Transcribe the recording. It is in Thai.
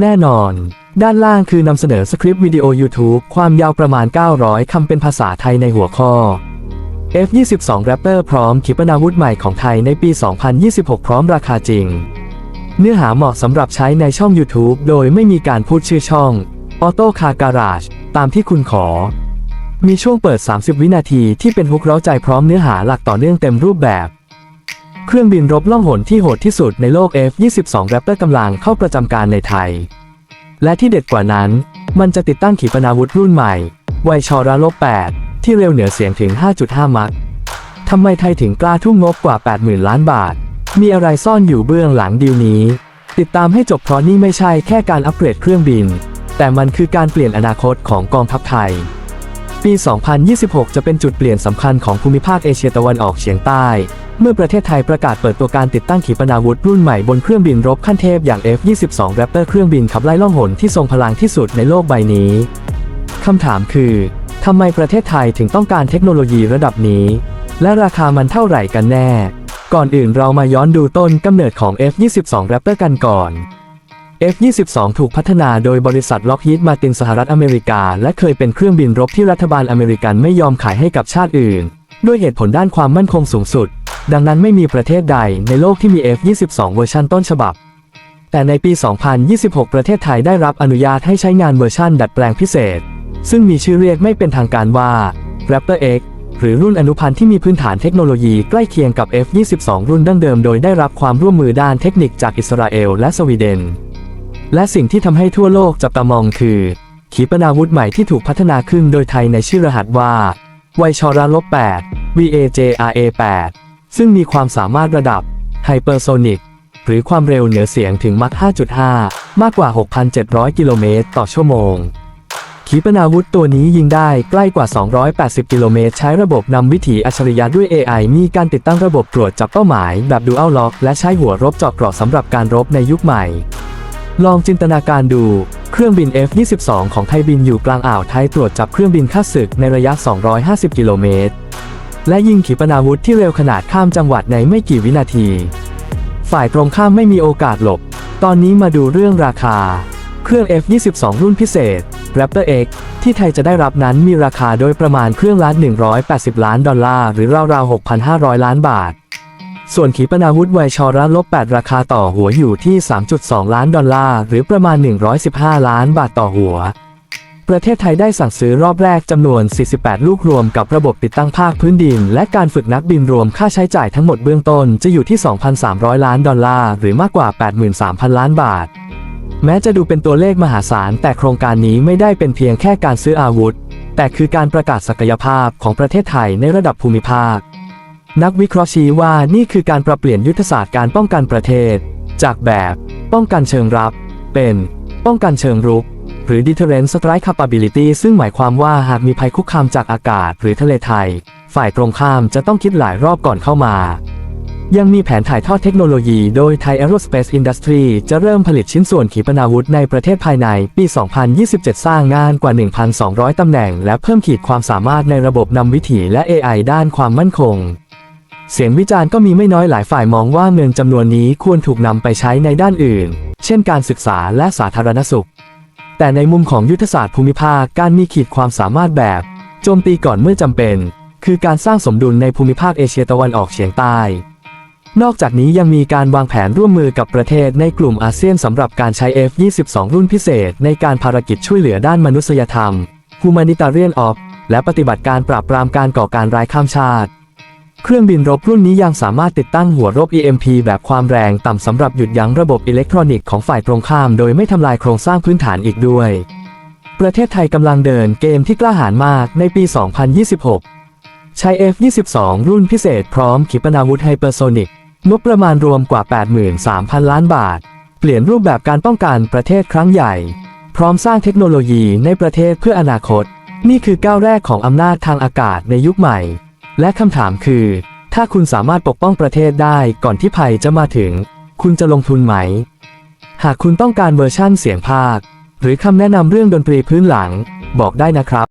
แน่นอน ด้านล่างคือนำเสนอสคริปต์วิดีโอ YouTube ความยาวประมาณ 900 คำเป็นภาษาไทยในหัวข้อ F22 Raptor พร้อมขีปนาวุธใหม่ของไทยในปี 2026 พร้อมราคาจริง เนื้อหาเหมาะสำหรับใช้ในช่อง YouTube โดยไม่มีการพูดชื่อช่อง Auto Car Garage ตามที่คุณขอ มีช่วงเปิด 30 วินาทีที่เป็นฮุกเร้าใจพร้อมเนื้อหาหลักต่อเนื่องเต็มรูปแบบ เครื่องบินรบล่องหนที่โหดที่สุดในโลก F22 Raptor กำลังเข้าประจำการในไทย และที่เด็ดกว่านั้น มันจะติดตั้งขีปนาวุธรุ่นใหม่ไวชอระลบ8ที่เร็วเหนือเสียงถึง 5.5 มัคทำไมไทยถึงกล้าทุ่มงบกว่า 80,000 ล้านบาท มีอะไรซ่อนอยู่เบื้องหลังดีลนี้ ติดตามให้จบเพราะนี่ไม่ใช่แค่การอัปเกรดเครื่องบิน แต่มันคือการเปลี่ยนอนาคตของกองทัพไทย ปี 2026 จะเป็นจุดเปลี่ยนสำคัญของภูมิภาคเอเชียตะวันออกเฉียงใต้ เมื่อประเทศไทยประกาศเปิดตัวการติดตั้งขีปนาวุธรุ่นใหม่บนเครื่องบินรบขั้นเทพอย่าง F-22 Raptor เครื่องบินขับไล่ล่องหนที่ทรงพลังที่สุดในโลกใบนี้คำถามคือทำไมประเทศไทยถึงต้องการเทคโนโลยีระดับนี้ และราคามันเท่าไหร่กันแน่ ก่อนอื่นเรามาย้อนดูต้นกำเนิดของ F-22 Raptor กันก่อน F-22 ถูกพัฒนาโดยบริษัทล็อกฮีดมาตินสหรัฐอเมริกา และเคยเป็นเครื่องบินรบที่รัฐบาลอเมริกันไม่ยอมขายให้กับชาติอื่น ด้วยเหตุผลด้านความมั่นคงสูงสุด ดังนั้นไม่มีประเทศใดในโลกที่มี F-22 เวอร์ชันต้นฉบับ แต่ในปี 2026 ประเทศไทยได้รับอนุญาตให้ใช้งานเวอร์ชันดัดแปลงพิเศษ ซึ่งมีชื่อเรียกไม่เป็นทางการว่า Raptor X หรือรุ่นอนุพันธ์ที่มีพื้นฐานเทคโนโลยีใกล้เคียงกับ F-22 รุ่นดั้งเดิมโดยได้รับความร่วมมือด้านเทคนิคจากอิสราเอลและสวีเดน และสิ่งที่ทำให้ทั่วโลกจับตามองคือ ขีปนาวุธใหม่ที่ถูกพัฒนาขึ้นโดยไทยในชื่อรหัสว่าไวชระลบ8 VAJRA 8 ซึ่งมีความสามารถระดับไฮเปอร์โซนิกหรือความเร็วเหนือเสียงถึงมัค 5.5 มากกว่า 6,700 กิโลเมตรต่อชั่วโมง ขีปนาวุธตัวนี้ยิงได้ใกล้กว่า 280 กิโลเมตร ใช้ระบบนำวิถีอัจฉริยะด้วย AI มีการติดตั้งระบบตรวจจับเป้าหมายแบบ Dual Lock และใช้หัวรบเจาะเกราะสำหรับการรบในยุคใหม่ ลองจินตนาการดู เครื่องบิน F-22 ของไทยบินอยู่กลางอ่าวไทยตรวจจับเครื่องบินข้าศึกในระยะ 250 กิโลเมตร และยิงขีปนาวุธที่เร็วขนาดข้ามจังหวัดในไม่กี่วินาที ฝ่ายตรงข้ามไม่มีโอกาสหลบ ตอนนี้มาดูเรื่องราคา เครื่อง F-22 รุ่นพิเศษ Raptor X ที่ไทยจะได้รับนั้นมีราคาโดยประมาณเครื่องละ180 ล้านดอลลาร์หรือราวๆ 6,500 ล้านบาท ส่วนขีปนาวุธไวชอระลบ 8 ราคาต่อหัวอยู่ที่ 3.2 ล้านดอลลาร์หรือประมาณ 115 ล้านบาทต่อหัว ประเทศไทยได้สั่งซื้อรอบแรกจำนวน 48 ลูกรวมกับระบบติดตั้งภาคพื้นดิน และการฝึกนักบินรวมค่าใช้จ่ายทั้งหมดเบื้องต้นจะอยู่ที่ 2,300 ล้านดอลลาร์ หรือมากกว่า 83,000 ล้านบาท แม้จะดูเป็นตัวเลขมหาศาล แต่โครงการนี้ไม่ได้เป็นเพียงแค่การซื้ออาวุธ แต่คือการประกาศศักยภาพของประเทศไทยในระดับภูมิภาค นักวิเคราะห์ชี้ว่านี่คือการปรับเปลี่ยนยุทธศาสตร์การป้องกันประเทศ จากแบบ ป้องกันเชิงรับ เป็น ป้องกันเชิงรุก หรือ deterrent strike capability ซึ่งหมายความว่าหากมีภัยคุกคามจากอากาศหรือทะเลไทย ฝ่ายตรงข้ามจะต้องคิดหลายรอบก่อนเข้ามา ยังมีแผนถ่ายทอดเทคโนโลยีโดย Thai Aerospace Industry จะเริ่มผลิตชิ้นส่วนขีปนาวุธในประเทศภายในปี 2027 สร้างงานกว่า 1,200 ตำแหน่ง และเพิ่มขีดความสามารถในระบบนำวิถีและ AI ด้านความมั่นคงเสียงวิจารณ์ก็มีไม่น้อยหลายฝ่ายมองว่าเงินจำนวนนี้ควรถูกนำไปใช้ในด้านอื่น เช่นการศึกษาและสาธารณสุข แต่ในมุมของยุทธศาสตร์ภูมิภาคการมีขีดความสามารถแบบโจมตีก่อนเมื่อจำเป็น คือการสร้างสมดุลในภูมิภาคเอเชียตะวันออกเฉียงใต้ นอกจากนี้ยังมีการวางแผนร่วมมือกับประเทศในกลุ่มอาเซียนสำหรับการใช้ F-22 รุ่นพิเศษ ในการภารกิจช่วยเหลือด้านมนุษยธรรม Humanitarian Op และปฏิบัติการปราบปรามการก่อการร้ายข้ามชาติ เครื่องบินรบรุ่นนี้ยังสามารถติดตั้งหัวรบ EMP แบบความแรงต่ำสำหรับหยุดยั้งระบบอิเล็กทรอนิกส์ของฝ่ายตรงข้ามโดยไม่ทำลายโครงสร้างพื้นฐานอีกด้วย ประเทศไทยกำลังเดินเกมที่กล้าหาญมากในปี 2026 ใช้ F-22 รุ่นพิเศษพร้อมขีปนาวุธไฮเปอร์โซนิกงบประมาณรวมกว่า 83,000 ล้านบาท เปลี่ยนรูปแบบการป้องกันประเทศครั้งใหญ่ พร้อมสร้างเทคโนโลยีในประเทศเพื่ออนาคต นี่คือก้าวแรกของอำนาจทางอากาศในยุคใหม่ และคำถามคือ ถ้าคุณสามารถปกป้องประเทศได้ก่อนที่ภัยจะมาถึง คุณจะลงทุนไหม หากคุณต้องการเวอร์ชั่นเสียงภาค หรือคำแนะนำเรื่องดนตรีพื้นหลัง บอกได้นะครับ